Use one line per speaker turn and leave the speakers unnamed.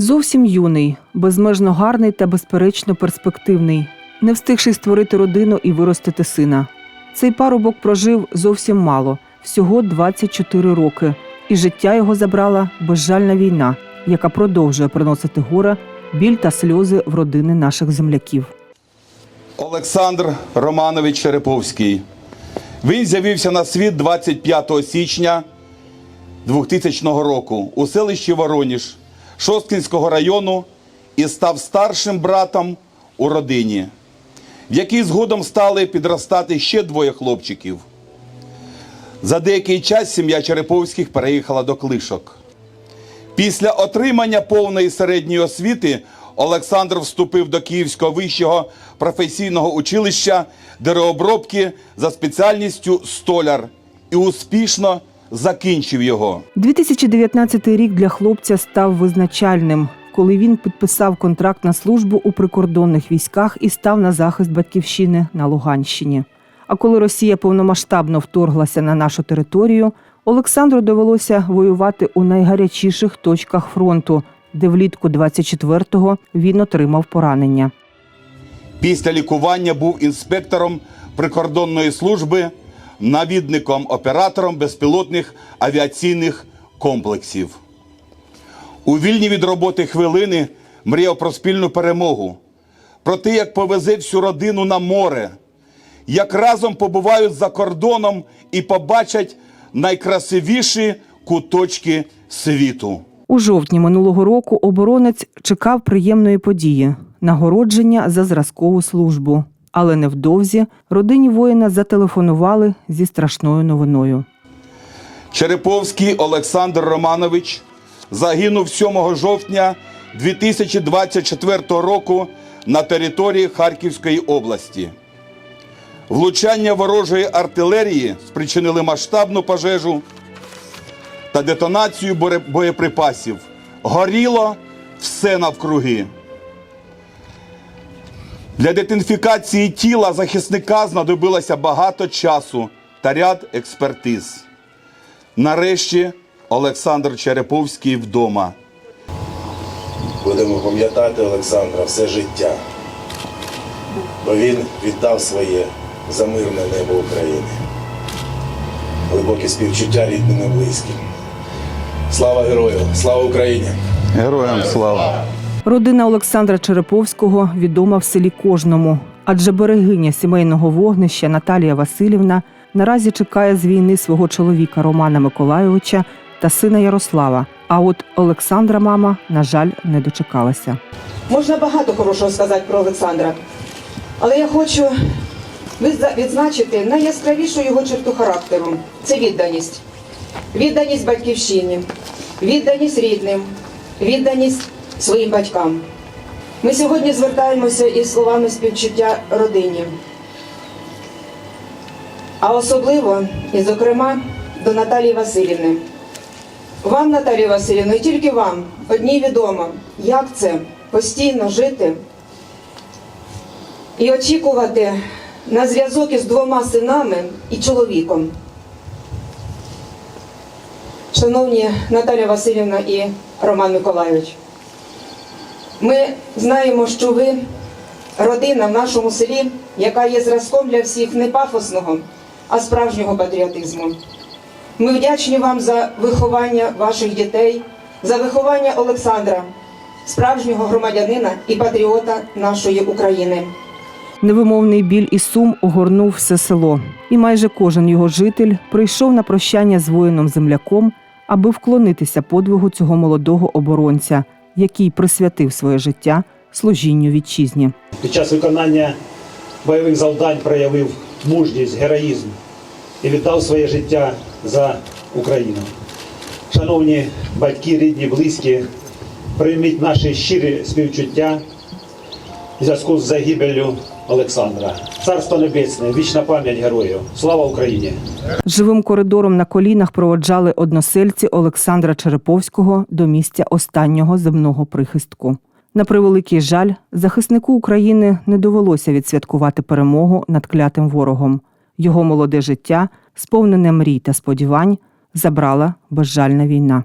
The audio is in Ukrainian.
Зовсім юний, безмежно гарний та безперечно перспективний, не встигши створити родину і виростити сина. Цей парубок прожив зовсім мало, всього 24 роки, і життя його забрала безжальна війна, яка продовжує приносити горе, біль та сльози в родини наших земляків.
Олександр Романович Череповський. Він з'явився на світ 25 січня 2000 року у селищі Вороніж Шосткінського району і став старшим братом у родині, в якій згодом стали підростати ще двоє хлопчиків. За деякий час сім'я Череповських переїхала до Клишок. Після отримання повної середньої освіти Олександр вступив до Київського вищого професійного училища деревообробки за спеціальністю столяр і успішно закінчив його.
2019 рік для хлопця став визначальним, коли він підписав контракт на службу у прикордонних військах і став на захист батьківщини на Луганщині. А коли Росія повномасштабно вторглася на нашу територію, Олександру довелося воювати у найгарячіших точках фронту, де влітку 24-го він отримав поранення.
Після лікування був інспектором прикордонної служби, навідником оператором безпілотних авіаційних комплексів. У вільні від роботи хвилини мріяв про спільну перемогу, про те, як повезе всю родину на море, як разом побувають за кордоном і побачать найкрасивіші куточки світу.
У жовтні минулого року оборонець чекав приємної події нагородження за зразкову службу. Але невдовзі родині воїна зателефонували зі страшною новиною.
Череповський Олександр Романович загинув 7 жовтня 2024 року на території Харківської області. Влучання ворожої артилерії спричинили масштабну пожежу та детонацію боєприпасів. Горіло все навкруги. Для детинфікації тіла захисника знадобилося багато часу та ряд експертиз. Нарешті Олександр Череповський вдома.
Будемо пам'ятати Олександра все життя, бо він віддав своє за мирне небо України. Глибокі співчуття рідним і близьким. Слава герою! Слава Україні!
Героям слава!
Родина Олександра Череповського відома в селі кожному, адже берегиня сімейного вогнища Наталія Васильівна наразі чекає з війни свого чоловіка Романа Миколайовича та сина Ярослава. А от Олександра мама, на жаль, не дочекалася.
Можна багато хорошого сказати про Олександра, але я хочу відзна- відзначити найяскравішу його черту характеру це відданість. Відданість батьківщині, відданість рідним, відданість своїм батькам. Ми сьогодні звертаємося із словами співчуття родині, а особливо і, зокрема, до Наталії Васильівни. Вам, Наталія Васильівна, і тільки вам одній відомо, як це постійно жити і очікувати на зв'язок із двома синами і чоловіком. Шановні Наталя Васильівна і Роман Миколайович, ми знаємо, що ви родина в нашому селі, яка є зразком для всіх не пафосного, а справжнього патріотизму. Ми вдячні вам за виховання ваших дітей, за виховання Олександра, справжнього громадянина і патріота нашої України.
Невимовний біль і сум огорнув все село, і майже кожен його житель прийшов на прощання з воїном-земляком, аби вклонитися подвигу цього молодого оборонця, який присвятив своє життя служінню вітчизні.
Під час виконання бойових завдань проявив мужність, героїзм і віддав своє життя за Україну. Шановні батьки, рідні, близькі, прийміть наші щирі співчуття в зв'язку з загибеллю Олександра. Царство Небесне, вічна пам'ять героїв. Слава Україні!
Живим коридором на колінах проводжали односельці Олександра Череповського до місця останнього земного прихистку. На превеликий жаль, захиснику України не довелося відсвяткувати перемогу над клятим ворогом. Його молоде життя, сповнене мрій та сподівань, забрала безжальна війна.